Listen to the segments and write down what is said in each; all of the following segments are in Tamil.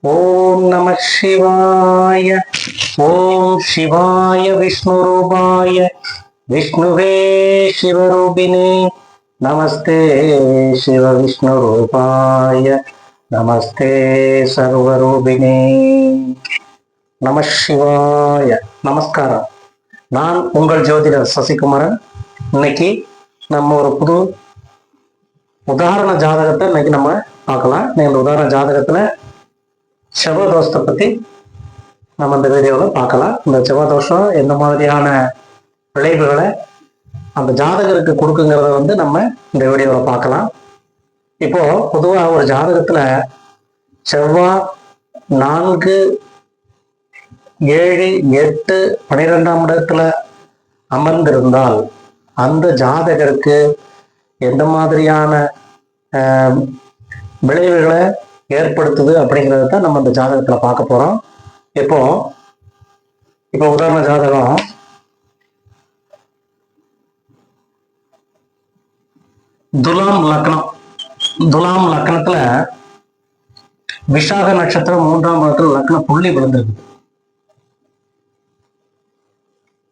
ஓம் நம சிவாய ஓம் சிவாய விஷ்ணுரூபாய விஷ்ணுவே சிவரூபிணே நமஸ்தே சிவ விஷ்ணு ரூபாய நமஸ்தே சர்வரூபிணே நம சிவாய. நமஸ்காரம். நான் உங்கள் ஜோதிடர் சசிகுமாரன். இன்னைக்கு நம்ம ஒரு புது உதாரண ஜாதகத்தை இன்னைக்கு நம்ம பார்க்கலாம். இந்த உதாரண ஜாதகத்துல செவ்வாதோஷத்தை பத்தி நம்ம இந்த வீடியோவில் பார்க்கலாம். இந்த செவ்வாதோஷம் எந்த மாதிரியான விளைவுகளை அந்த ஜாதகருக்கு கொடுக்குங்கிறத வந்து நம்ம இந்த வீடியோவில் பார்க்கலாம். இப்போ பொதுவாக ஒரு ஜாதகத்துல செவ்வாய் நான்கு ஏழு எட்டு பனிரெண்டாம் இடத்துல அமர்ந்திருந்தால் அந்த ஜாதகருக்கு எந்த மாதிரியான ஆஹ், விளைவுகளை ஏற்படுத்துது அப்படிங்கிறத தான் நம்ம இந்த ஜாதகத்துல பார்க்க போறோம். இப்போ இப்போ உதாரண ஜாதகம். துலாம் லக்னம். துலாம் லக்னத்துல விஷாக நட்சத்திரம் மூன்றாம் பாதத்துல லக்ன புள்ளி விழுந்திருக்கு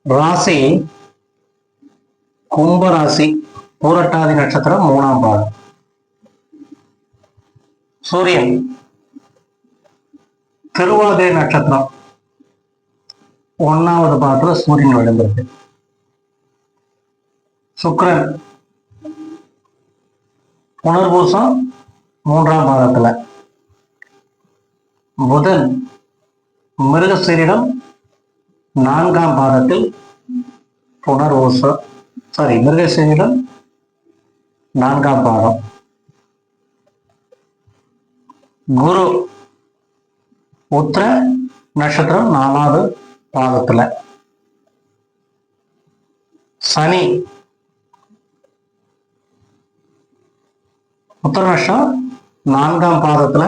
ராசி கும்பராசி புரட்டாதி பூரட்டாதி நட்சத்திரம் மூணாம் பாதம் சூரியன் திருவாதிரை நட்சத்திரம் ஒன்னாவது பாதத்துல சூரியன் விழுந்திருக்கு. சுக்ரன் புனர்பூசம் மூன்றாம் பாதத்துல புதன் மிருகசீரிடம் நான்காம் பாதத்தில் புனர்வூசம் சாரி மிருகசீரிடம் நான்காம் பாகம். குரு உத்திர நட்சத்திரம் நாலாவது பாதத்துல சனி உத்திர நட்சத்திரம் நான்காம் பாதத்துல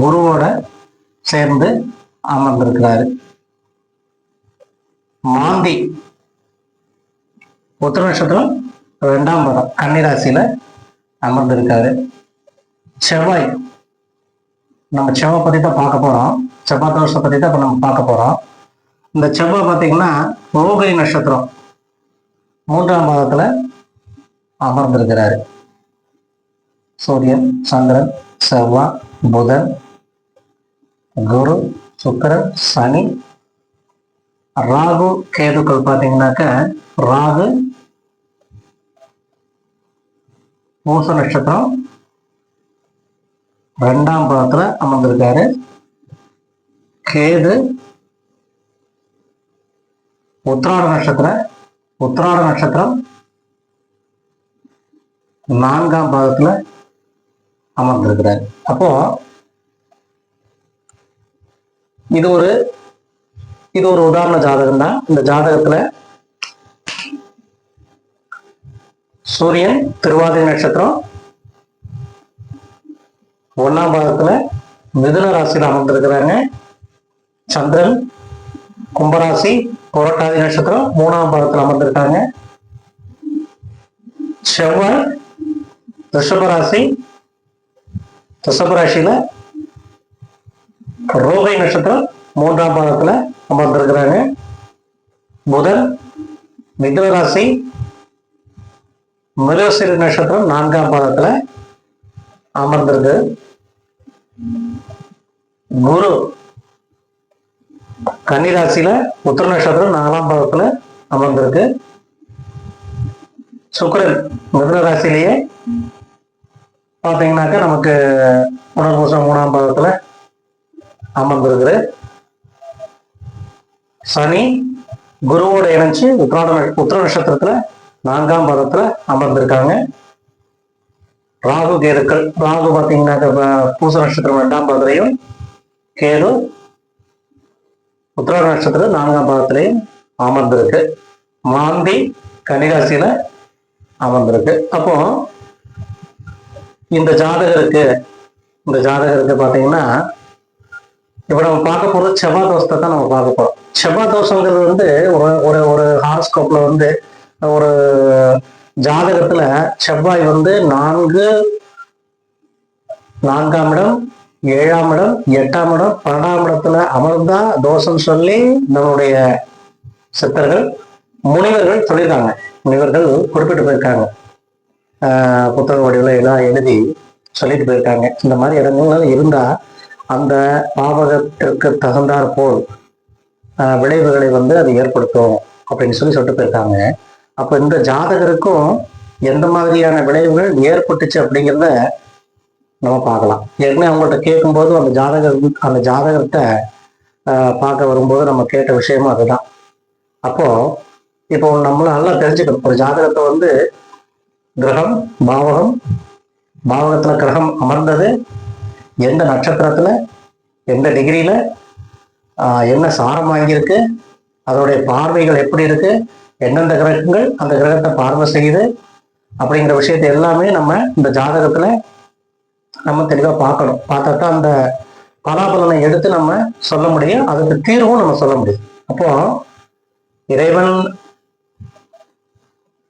குருவோட சேர்ந்து அமர்ந்திருக்கிறாரு. மாந்தி உத்திர நட்சத்திரம் ரெண்டாம் பாதம். கன்னிராசியில அமர்ந்திருக்காரு. செவ்வாய். நம்ம செவ்வாய் பத்தி தான் பார்க்க போறோம். செவ்வாய் தோஷத்தை பத்தி தான் இப்ப நம்ம பார்க்க போறோம். இந்த செவ்வாய் பார்த்தீங்கன்னா ரோகிணி நட்சத்திரம் மூன்றாம் பாதத்துல அமர்ந்திருக்கிறாரு. சூரியன் சந்திரன் செவ்வாய் புதன் குரு சுக்கரன் சனி ராகு கேதுக்கள் பார்த்தீங்கன்னாக்க ராகு பூச நட்சத்திரம். ரெண்டாம் பாதத்துல அமர்ந்திருக்காரு. கேது. உத்திராட நட்சத்திரம் உத்திராட நட்சத்திரம். நான்காம் பாதத்துல அமர்ந்திருக்கிறார். அப்போ இது ஒரு இது ஒரு உதாரண ஜாதகம் தான் இந்த ஜாதகத்துல சூரியன் திருவாதிரை நட்சத்திரம். ஒன்னாம் பாகத்துல மிதுன ராசியில் அமர்ந்திருக்கிறாங்க. சந்திரன் கும்பராசி புரட்டாதி நட்சத்திரம் மூணாம் பாகத்தில் அமர்ந்திருக்காங்க. செவ்வாய் ரிஷபராசி ரிஷபராசியில ரோகை நட்சத்திரம் மூன்றாம் பாகத்துல அமர்ந்திருக்கிறாங்க. புதன் மிதுன ராசி மிருகசிரி நட்சத்திரம் நான்காம் பாதத்துல அமர்ந்திருக்கு. குரு கன்னிராசியில உத்திர நட்சத்திரம் நாலாம் பாதத்துல அமர்ந்திருக்கு. சுக்கரன் மிதுன ராசியிலேயே பார்த்தீங்கன்னாக்கா நமக்கு புனர்பூசம் மூணாம் பாதத்துல அமர்ந்திருக்குது சனி குருவோட இணைஞ்சு உத்திராட உத்திர நட்சத்திரத்துல நான்காம் பதத்துல அமர்ந்திருக்காங்க. ராகு கேதுக்கள் ராகு பார்த்தீங்கன்னாக்கா பூச நட்சத்திரம் ரெண்டாம் பாதத்திலையும் கேது உத்திராட நட்சத்திரம் நான்காம் பாதத்திலையும் அமர்ந்திருக்கு. மாந்தி கன்னிராசியில அமர்ந்திருக்கு. அப்போ இந்த ஜாதகருக்கு இந்த ஜாதகருக்கு பார்த்தீங்கன்னா இப்போ நம்ம பார்க்க போகிறது செவ்வாய் தோஷத்தை தான் நம்ம பார்க்க போறோம். செவ்வாய் தோஷங்கிறது வந்து ஒரு ஒரு ஒரு ஹாரோஸ்கோப்ல வந்து ஒரு ஜாதகத்துல செவ்வாய் வந்து நான்கு நான்காம் இடம் ஏழாம் இடம் எட்டாம் இடம் பன்னெண்டாம் இடத்துல அமர்ந்தா தோஷம் சொல்லி நம்மளுடைய சித்தர்கள் முனிவர்கள் சொல்லியிருக்காங்க. முனிவர்கள் குறிப்பிட்டு போயிருக்காங்க. ஆஹ் புத்தக வடிவில் எல்லாம் எழுதி சொல்லிட்டு போயிருக்காங்க. இந்த மாதிரி இடங்கள்லாம் இருந்தா அந்த பாவகத்திற்கு தகுந்தாற் போல் ஆஹ் விளைவுகளை வந்து அது ஏற்படுத்தும் அப்படின்னு சொல்லி சொல்லிட்டு போயிருக்காங்க. அப்ப இந்த ஜாதகருக்கும் எந்த மாதிரியான விளைவுகள் ஏற்பட்டுச்சு அப்படிங்கிறத நம்ம பார்க்கலாம். ஏற்கனவே அவங்கள்ட்ட கேட்கும்போது அந்த ஜாதகர் அந்த ஜாதகத்தை ஆஹ் பார்க்க வரும்போது நம்ம கேட்ட விஷயமும் அதுதான். அப்போ இப்போ நம்மள நல்லா தெரிஞ்சுக்கணும். ஒரு ஜாதகத்தை வந்து கிரகம் பாவகம் பாவகத்துல கிரகம் அமர்ந்தது. எந்த நட்சத்திரத்துல எந்த டிகிரியில என்ன சாரம் வாங்கியிருக்கு அதோடைய பார்வைகள் எப்படி இருக்கு எந்தெந்த கிரகங்கள் அந்த கிரகத்தை பார்வை செய்யுது அப்படிங்கிற விஷயத்தை எல்லாமே நம்ம இந்த ஜாதகத்துல நம்ம தெளிவா பார்க்கணும். பார்த்தா தான் அந்த பலாபலனை எடுத்து நம்ம சொல்ல முடியும். அதுக்கு தீர்வும் நம்ம சொல்ல முடியும். அப்போ இறைவன்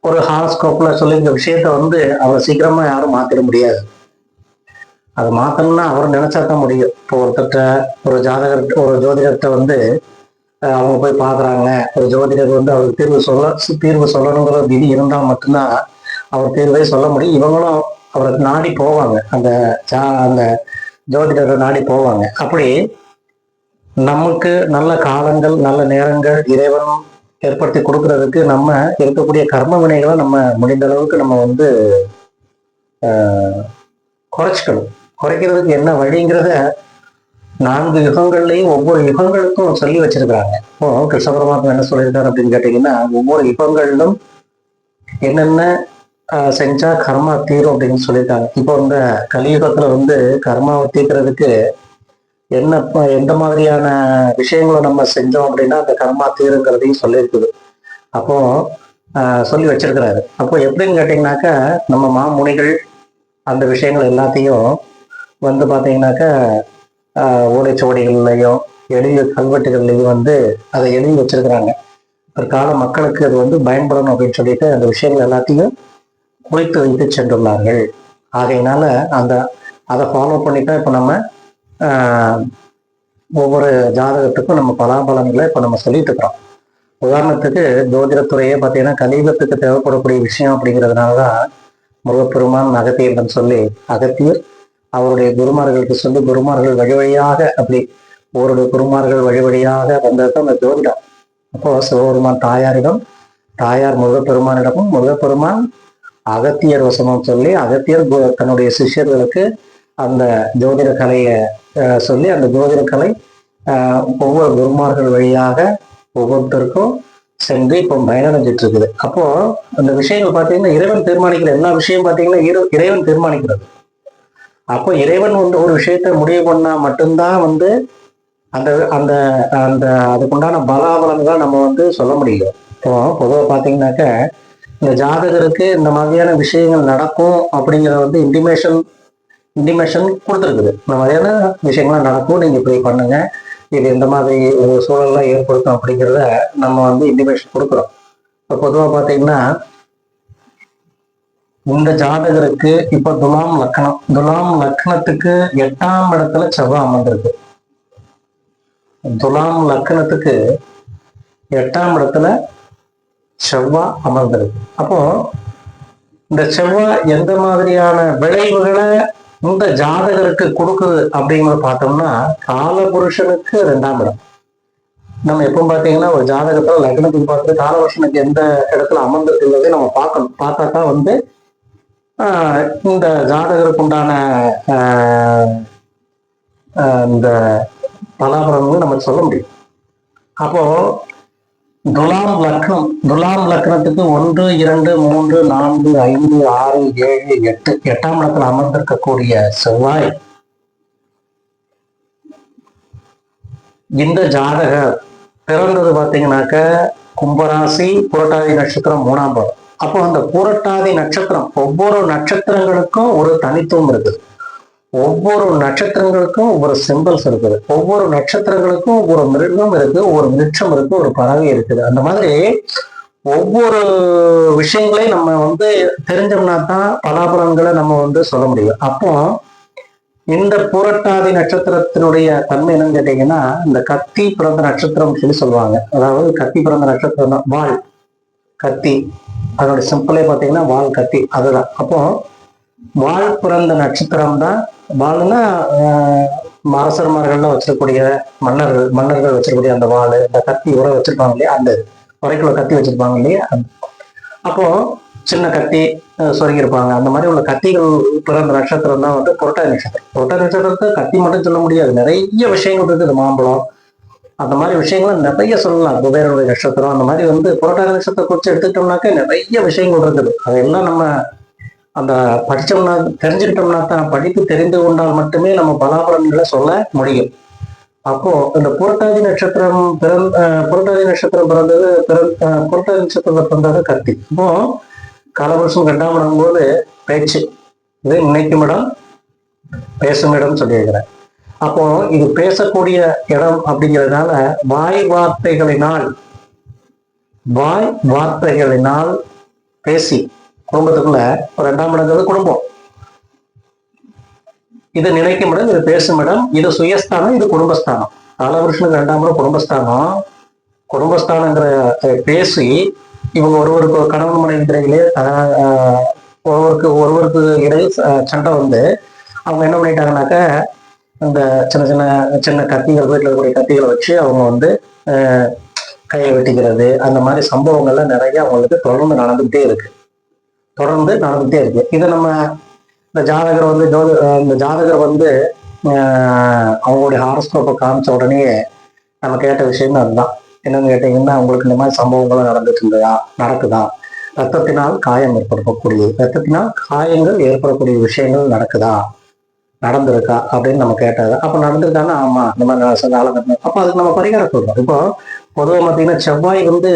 ஒரு ஹாரஸ்கோப்ல சொல்லியிருக்க விஷயத்த வந்து அவர் சீக்கிரமா யாரும் மாத்திட முடியாது. அதை மாத்தணும்னா அவர் நினைச்சா தான் முடியும். இப்போ ஒருத்தர்கிட்ட ஒரு ஜாதகர் ஒரு ஜோதிடர்கிட்ட வந்து அவங்க போய் பாக்குறாங்க ஒரு ஜோதிடர் வந்து அவருக்கு தீர்வு சொல்ல தீர்வு சொல்லணுங்கிற விதி இருந்தால் மட்டும்தான் அவர் தீர்வை சொல்ல முடியும். இவங்களும் அவரை நாடி போவாங்க. அந்த ஜா- அந்த ஜோதிடரை நாடி போவாங்க. அப்படி நமக்கு நல்ல காலங்கள் நல்ல நேரங்கள் இறைவன் ஏற்படுத்தி கொடுக்கறதுக்கு நம்ம இருக்கக்கூடிய கர்ம வினைகளை நம்ம முடிந்த அளவுக்கு நம்ம வந்து ஆஹ், குறைச்சிக்கணும். குறைக்கிறதுக்கு என்ன வழிங்கிறத நான்கு யுகங்கள்லையும் ஒவ்வொரு யுகங்களுக்கும் சொல்லி வச்சிருக்கிறாங்க. இப்போ கிருஷ்ண பரமாத்மா என்ன சொல்லியிருக்காரு அப்படின்னு கேட்டீங்கன்னா ஒவ்வொரு யுகங்களிலும் என்னென்ன செஞ்சா கர்மா தீரும் அப்படின்னு சொல்லியிருக்காங்க. இப்போ இந்த கலியுகத்துல வந்து கர்மாவை தீர்க்கிறதுக்கு என்ன எந்த மாதிரியான விஷயங்களை நம்ம செஞ்சோம் அப்படின்னா அந்த கர்மா தீருங்கிறதையும் சொல்லியிருக்குது. அப்போ ஆஹ், சொல்லி வச்சிருக்கிறாரு. அப்போ எப்படின்னு கேட்டீங்கன்னாக்கா நம்ம மாமுனிகள் அந்த விஷயங்கள் எல்லாத்தையும் வந்து பார்த்தீங்கன்னாக்கா ஓலைச்சுவடிகள்லையும் எளிய கல்வெட்டுகள்லையும் வந்து அதை எழுதி வச்சிருக்கிறாங்க. பிற்கால மக்களுக்கு அது வந்து பயன்படணும் அப்படின்னு சொல்லிட்டு அந்த விஷயங்கள் எல்லாத்தையும் குறைத்து வைத்து சென்றுள்ளார்கள். ஆகையினால அந்த அதை ஃபாலோ பண்ணித்தான் இப்போ நம்ம ஒவ்வொரு ஜாதகத்துக்கும் நம்ம பலாபலன்களை இப்போ நம்ம சொல்லிட்டு இருக்கிறோம். உதாரணத்துக்கு ஜோதிடத்துறையே பார்த்தீங்கன்னா கலியுகத்துக்கு தேவைப்படக்கூடிய விஷயம் அப்படிங்கிறதுனால தான் முருகப்பெருமான் அகத்தியரிடம் சொல்லி அகத்தியர் அவருடைய குருமார்களுக்கு சொல்லி குருமார்கள் வழி வழியாக அப்படி அவருடைய குருமார்கள் வழி வழியாக வந்தது அந்த ஜோதிடம். அப்போ சிவபெருமான் தாயாரிடம் தாயார் முருகப்பெருமானிடமும் முருகப்பெருமான் அகத்தியர் வசனம் சொல்லி அகத்தியர் தன்னுடைய சிஷ்யர்களுக்கு அந்த ஜோதிட கலையை சொல்லி அந்த ஜோதிட கலை ஒவ்வொரு குருமார்கள் வழியாக ஒவ்வொருத்தருக்கும் சென்று இப்போ பயனடைஞ்சிட்டு இருக்குது. அப்போ அந்த விஷயங்கள் பார்த்தீங்கன்னா இறைவன் தீர்மானிக்கிற எல்லா விஷயம் பார்த்தீங்கன்னா இறைவன் தீர்மானிக்கிறது. அப்போ இறைவன் வந்து ஒரு விஷயத்த முடிவு பண்ணா மட்டும்தான் வந்து அந்த அந்த அந்த அதுக்குண்டான பலாபலன்களை நம்ம வந்து சொல்ல முடியும். இப்போ பொதுவாக பார்த்தீங்கன்னாக்க இந்த ஜாதகருக்கு இந்த மாதிரியான விஷயங்கள் நடக்கும் அப்படிங்கிறத வந்து இன்டிமேஷன் இன்டிமேஷன் கொடுத்துருக்குது. இந்த மாதிரியான விஷயங்கள்லாம் நடக்கும் நீங்கள் இப்படி பண்ணுங்க. இது இந்த மாதிரி ஒரு சூழல்லாம் ஏற்படுத்தும் அப்படிங்கிறத நம்ம வந்து இன்டிமேஷன் கொடுக்குறோம். இப்போ பொதுவாக பார்த்தீங்கன்னா இந்த ஜாதகருக்கு இப்ப துலாம் லக்னம் துலாம் லக்னத்துக்கு எட்டாம் இடத்துல செவ்வாய் அமர்ந்திருக்கு. துலாம் லக்னத்துக்கு எட்டாம் இடத்துல செவ்வாய் அமர்ந்திருக்கு. அப்போ இந்த செவ்வாய் எந்த மாதிரியான விளைவுகளை இந்த ஜாதகருக்கு கொடுக்குது அப்படிங்கிறத பார்த்தோம்னா காலபுருஷனுக்கு ரெண்டாம் இடம். நம்ம எப்போ பார்த்தீங்கன்னா ஒரு ஜாதகத்துல லக்னத்துக்கு பார்த்துட்டு காலபுருஷனுக்கு எந்த இடத்துல அமர்ந்திருக்குங்கிறதை நம்ம பார்க்கணும். பார்த்தா தான் வந்து இந்த ஜாதகருக்கு உண்டான ஆஹ், ஆஹ், இந்த பலாபலன்கள் நம்ம சொல்ல முடியும். அப்போ துலாம் லக்னம் துலாம் லக்னத்துக்கு ஒன்று இரண்டு மூன்று நான்கு ஐந்து ஆறு ஏழு எட்டு எட்டாம் இடத்துல அமர்ந்திருக்கக்கூடிய செவ்வாய் இந்த ஜாதகர் பிறந்தது பார்த்தீங்கன்னாக்க கும்பராசி புரட்டாதி நட்சத்திரம் மூணாம் பாதம் அப்போ அந்த புரட்டாதி நட்சத்திரம் ஒவ்வொரு நட்சத்திரங்களுக்கும் ஒரு தனித்துவம் இருக்குது. ஒவ்வொரு நட்சத்திரங்களுக்கும் ஒவ்வொரு சிம்பிள்ஸ் இருக்குது. ஒவ்வொரு நட்சத்திரங்களுக்கும் ஒவ்வொரு மிருகம் இருக்கு ஒரு மிருட்சம் இருக்கு ஒரு பறவை இருக்குது. அந்த மாதிரி ஒவ்வொரு விஷயங்களையும் நம்ம வந்து தெரிஞ்சோம்னா தான் பலாபலன்களை நம்ம வந்து சொல்ல முடியும். அப்போ இந்த புரட்டாதி நட்சத்திரத்தினுடைய தன்மை என்னன்னு கேட்டீங்கன்னா இந்த கத்தி பிறந்த நட்சத்திரம் சொல்லி சொல்லுவாங்க. அதாவது கத்தி பிறந்த நட்சத்திரம் தான் வாள் கத்தி. அதோட சிம்பிளே பார்த்தீங்கன்னா வால் கத்தி அதுதான். அப்போ வால் பிறந்த நட்சத்திரம் தான் வாழ்னா ஆஹ், அரசர்மார்கள்லாம் வச்சிருக்கக்கூடிய மன்னர்கள் மன்னர்கள் வச்சிருக்கக்கூடிய அந்த வாள் இந்த கத்தி உரை வச்சிருப்பாங்க இல்லையா? அந்த உரைக்குள்ள கத்தி வச்சிருப்பாங்க இல்லையா? அப்போ சின்ன கத்தி அஹ், அந்த மாதிரி உள்ள கத்திகள் பிறந்த நட்சத்திரம் தான் வந்து புரட்டாதி நட்சத்திரம். புரட்டாதி நட்சத்திரத்தை கத்தி மட்டும் சொல்ல முடியாது. நிறைய விஷயங்கள் இருக்குது. மாம்பழம் அந்த மாதிரி விஷயங்கள் நிறைய சொல்லலாம். குபேரனுடைய நட்சத்திரம் அந்த மாதிரி வந்து புரட்டாதி நட்சத்திரத்தை குறித்து எடுத்துக்கிட்டோம்னாக்க நிறைய விஷயங்கள் இருக்குது. அதெல்லாம் நம்ம அந்த படிச்சோம்னா தெரிஞ்சுக்கிட்டோம்னா தான் படிப்பு தெரிந்து கொண்டால் மட்டுமே நம்ம பலாபலன்களை சொல்ல முடியும். அப்போ இந்த புரட்டாதி நட்சத்திரம் பிறந்த புரட்டாதி நட்சத்திரம் பிறந்தது பிறந்த புரட்டாதி நட்சத்திரத்தில் பிறந்தது கத்தி. இப்போ காலபுருஷம் ரெண்டாம் போது பேச்சு. இது நினைக்கும் இடம் பேசும் இடம் சொல்லியிருக்கிறேன். அப்போ இது பேசக்கூடிய இடம் அப்படிங்கிறதுனால வாய் வார்த்தைகளினால் வாய் வார்த்தைகளினால் பேசி குடும்பத்துக்குள்ள ஒரு ரெண்டாம் இடங்கிறது குடும்பம். இது நினைக்கும் இடம் இது பேசும் இடம் இது சுயஸ்தானம் இது குடும்பஸ்தானம். காலபுருஷனுக்கு ரெண்டாம் இடம் குடும்பஸ்தானம். குடும்பஸ்தானங்கிற பேசி இவங்க ஒருவருக்கு ஒரு கணவன் மனைவி இடையிலே ஒருவருக்கு ஒருவருக்கு இடையில் சண்டை வந்து அவங்க என்ன பண்ணிட்டாங்கனாக்க இந்த சின்ன சின்ன சின்ன கத்திகள் வீட்டில் இருக்கக்கூடிய கத்திகளை வச்சு அவங்க வந்து கையை வெட்டிக்கிறது அந்த மாதிரி சம்பவங்கள்லாம் நிறைய அவங்களுக்கு தொடர்ந்து நடந்துகிட்டே இருக்கு. தொடர்ந்து நடந்துகிட்டே இருக்கு. இதை நம்ம இந்த ஜாதகர் வந்து ஜோதி இந்த ஜாதகர் வந்து அவங்களுடைய ஹாரஸ்கோப்பை காமிச்ச உடனே நம்ம கேட்ட விஷயம் அதுதான். என்னன்னு கேட்டீங்கன்னா அவங்களுக்கு இந்த மாதிரி சம்பவங்களும் நடந்துட்டு இருந்ததா? நடக்குதா? ரத்தத்தினால் காயம் ஏற்படக்கூடிய ரத்தத்தினால் காயங்கள் ஏற்படக்கூடிய விஷயங்கள் நடக்குதா? நடந்திருக்கா அப்படின்னு நம்ம கேட்டது அப்போ நடந்திருக்கான்னா ஆமா இந்த மாதிரி நான் சொன்ன அப்போ அதுக்கு நம்ம பரிகாரம் சொல்றோம். இப்போ பொதுவாக பார்த்தீங்கன்னா செவ்வாய் வந்து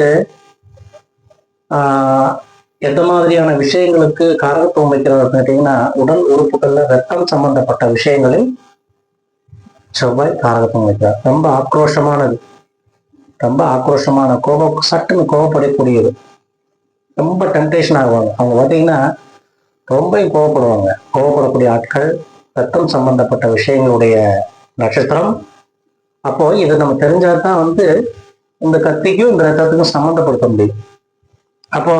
ஆஹ், எந்த மாதிரியான விஷயங்களுக்கு காரகத்துவம் வைக்கிறது கேட்டீங்கன்னா உடல் உறுப்புகள்ல ரத்தம் சம்பந்தப்பட்ட விஷயங்களில் செவ்வாய் காரகத்துவம் வைக்கிறார் ரொம்ப ஆக்ரோஷமானது. ரொம்ப ஆக்ரோஷமான கோபம் சட்டுன்னு கோபப்படக்கூடியது. ரொம்ப டெம்டேஷன் ஆகுவாங்க. அவங்க பார்த்தீங்கன்னா ரொம்ப கோவப்படுவாங்க கோவப்படக்கூடிய ஆட்கள் ரத்தம் சம்பந்தப்பட்ட விஷயங்களுடைய நட்சத்திரம். அப்போ இதை நம்ம தெரிஞ்சாதான் வந்து இந்த கத்திக்கும் இந்த ரத்தத்துக்கும் சம்மந்தப்படுத்த முடியும். அப்போ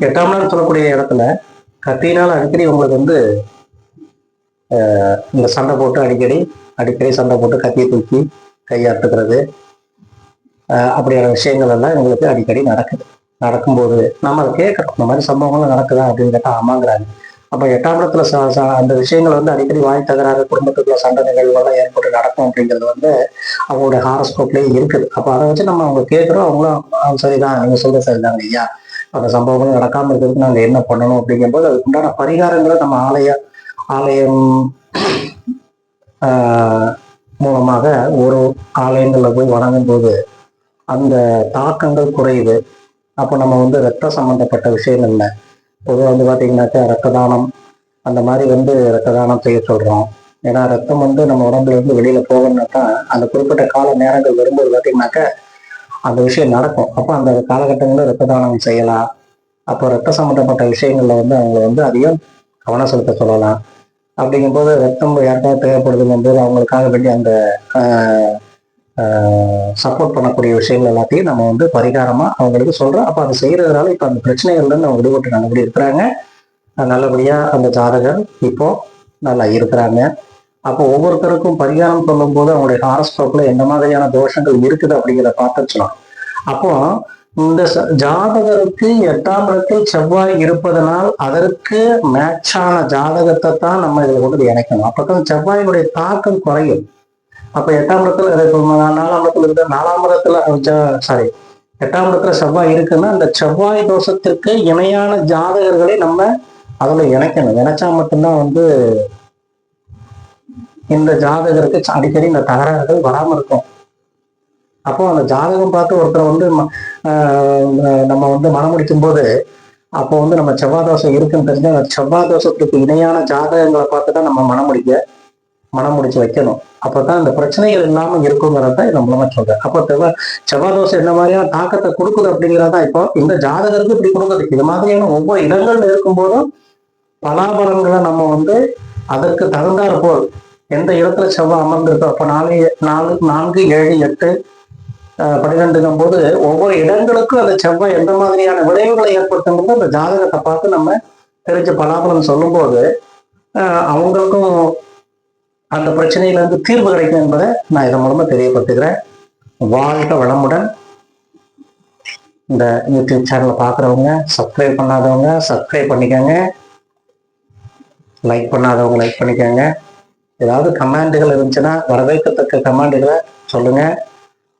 எட்டாம் நாள் சொல்லக்கூடிய இடத்துல கத்தினால் அடிக்கடி உங்களுக்கு வந்து ஆஹ், இந்த சண்டை போட்டு அடிக்கடி அடிக்கடி சண்டை போட்டு கத்தியை தூக்கி கையாட்டுக்கிறது ஆஹ், அப்படியான விஷயங்கள் எல்லாம் எங்களுக்கு அடிக்கடி நடக்குது. நடக்கும்போது நம்ம அதை கேட்கறோம். இந்த மாதிரி சம்பவங்கள்லாம் நடக்குதா அப்படின்னு கேட்டா ஆமாங்கிறாங்க. அப்போ எட்டாம் இடத்துல அந்த விஷயங்கள் வந்து அடிக்கடி வாய் தகராறு குடும்பத்துக்குள்ள சண்டை நிகழ்வுகள்லாம் ஏற்பட்டு நடக்கும் அப்படிங்கிறது வந்து அவங்களோட ஹாரஸ்கோப்லேயே இருக்குது. அப்போ அதை வச்சு நம்ம அவங்க கேட்குறோம் அவங்களும் சரிதான் அவங்க சொல்ற சரிதான் ஐயா. அந்த சம்பவங்கள் நடக்காம இருக்கிறதுக்கு நாங்க என்ன பண்ணணும்? அப்படிங்கும்போது அதுக்கு உண்டான பரிகாரங்களை நம்ம ஆலய ஆலயம் ஆஹ், மூலமாக ஒரு ஆலயங்கள்ல போய் வணங்கும் போது அந்த தாக்கங்கள் குறையுது. அப்போ நம்ம வந்து ரத்த சம்பந்தப்பட்ட விஷயங்கள்ல பொதுவாக வந்து பார்த்தீங்கன்னாக்கா ரத்த தானம் அந்த மாதிரி வந்து ரத்த தானம் செய்ய சொல்கிறோம் ஏன்னா ரத்தம் வந்து நம்ம உடம்புல இருந்து போகணும்னா தான் அந்த குறிப்பிட்ட கால நேரங்கள் வரும்போது பார்த்தீங்கன்னாக்கா அந்த விஷயம் நடக்கும். அப்போ அந்த காலகட்டங்களில் ரத்த தானம் செய்யலாம். அப்போ ரத்த சம்மந்தப்பட்ட விஷயங்களில் வந்து அவங்க வந்து அதிகம் கவனம் செலுத்த சொல்லலாம். அப்படிங்கும்போது ரத்தம் யாருக்காவது தேவைப்படுதுங்கும்போது அவங்களுக்காக வேண்டிய அந்த சப்போர்ட் பண்ணக்கூடிய விஷயங்கள் எல்லாத்தையும் நம்ம வந்து பரிகாரமா அவங்களுக்கு சொல்றோம். அப்போ அதை செய்யறதுனால இப்போ அந்த பிரச்சனைகள்ல இருந்து அவங்க விடுபட்டு நல்லபடி இருக்கிறாங்க. நல்லபடியாக நல்லபடியா அந்த ஜாதகர் இப்போ நல்லா இருக்கிறாங்க. அப்போ ஒவ்வொருத்தருக்கும் பரிகாரம் சொல்லும்போது அவங்களுடைய ஹாரஸ்கோப்ல எந்த மாதிரியான தோஷங்கள் இருக்குது அப்படிங்கிறத பார்த்துச்சலாம் அப்போ இந்த ஜாதகருக்கு எட்டாம் இடத்தில் செவ்வாய் இருப்பதனால் அதற்கு மேட்சான ஜாதகத்தை தான் நம்ம இதில் கொண்டு இணைக்கணும். அப்பதான் செவ்வாயினுடைய தாக்கம் குறையும். அப்ப எட்டாம் இடத்துல அது நாலாம் இடத்துல இருக்க நாலாம் இடத்துல சாரி எட்டாம் இடத்துல செவ்வாய் இருக்குன்னா அந்த செவ்வாய் தோஷத்திற்கு இணையான ஜாதகர்களை நம்ம அதுல இணைக்கணும். இணைச்சா மட்டும்தான் வந்து இந்த ஜாதகருக்கு அடிக்கடி இந்த தகராறுகள் வராம இருக்கும். அப்போ அந்த ஜாதகம் பார்த்து ஒருத்தர் வந்து ம- நம்ம வந்து மனம் முடிக்கும் போது அப்போ வந்து நம்ம செவ்வாய் தோஷம் இருக்குன்னு தெரிஞ்சு அந்த செவ்வாய் தோஷத்துக்கு இணையான ஜாதகங்களை பார்த்து தான் நம்ம மனம் முடிக்க மனம் முடிச்சு வைக்கணும். அப்பதான் அந்த பிரச்சனைகள் இல்லாம இருக்குங்கிறத இது மூலமா சொல்றேன் அப்ப செவ்வா செவ்வாய் தோசை என்ன மாதிரியான தாக்கத்தை கொடுக்குது அப்படிங்கிறதா இப்போ இந்த ஜாதகருக்கு இப்படி கொடுக்குது. இது மாதிரியான ஒவ்வொரு இடங்கள்ல இருக்கும்போதும் பலாபரங்களை நம்ம வந்து அதற்கு தகுந்தாற் போல் எந்த இடத்துல செவ்வாய் அமர்ந்திருக்கோ அப்போ நாலு நாலு நான்கு ஏழு எட்டு அஹ், பன்னிரெண்டுங்கும் போது ஒவ்வொரு இடங்களுக்கும் அந்த செவ்வாய் எந்த மாதிரியான விளைவுகளை ஏற்படுத்துங்கிறது அந்த ஜாதகத்தை பார்த்து நம்ம தெரிஞ்ச பலாபலம் சொல்லும்போது அஹ், அவங்களுக்கும் அந்த பிரச்சனையிலிருந்து தீர்வு கிடைக்கும் என்பதை நான் இதன் மூலமா தெரியப்படுத்துகிறேன். வாழ்க வளமுடன். இந்த யூடியூப் சேனலை பார்க்குறவங்க சப்ஸ்கிரைப் பண்ணாதவங்க சப்ஸ்கிரைப் பண்ணிக்கோங்க. லைக் பண்ணாதவங்க லைக் பண்ணிக்கோங்க. ஏதாவது கமெண்டுகள் இருந்துச்சுன்னா வரவேற்கத்தக்க கமெண்டுகளை சொல்லுங்க.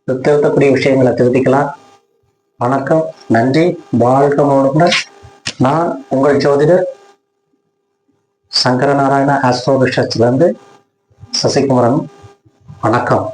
திருத்தக்கூடிய விஷயங்களை திருத்திக்கலாம். வணக்கம் நன்றி வாழ்க வளமுடன். நான் உங்கள் ஜோதிடர் சங்கரநாராயண ஆஸ்ட்ரோ ரிசர்ச்லேருந்து சசிகுமரன் வணக்கம்.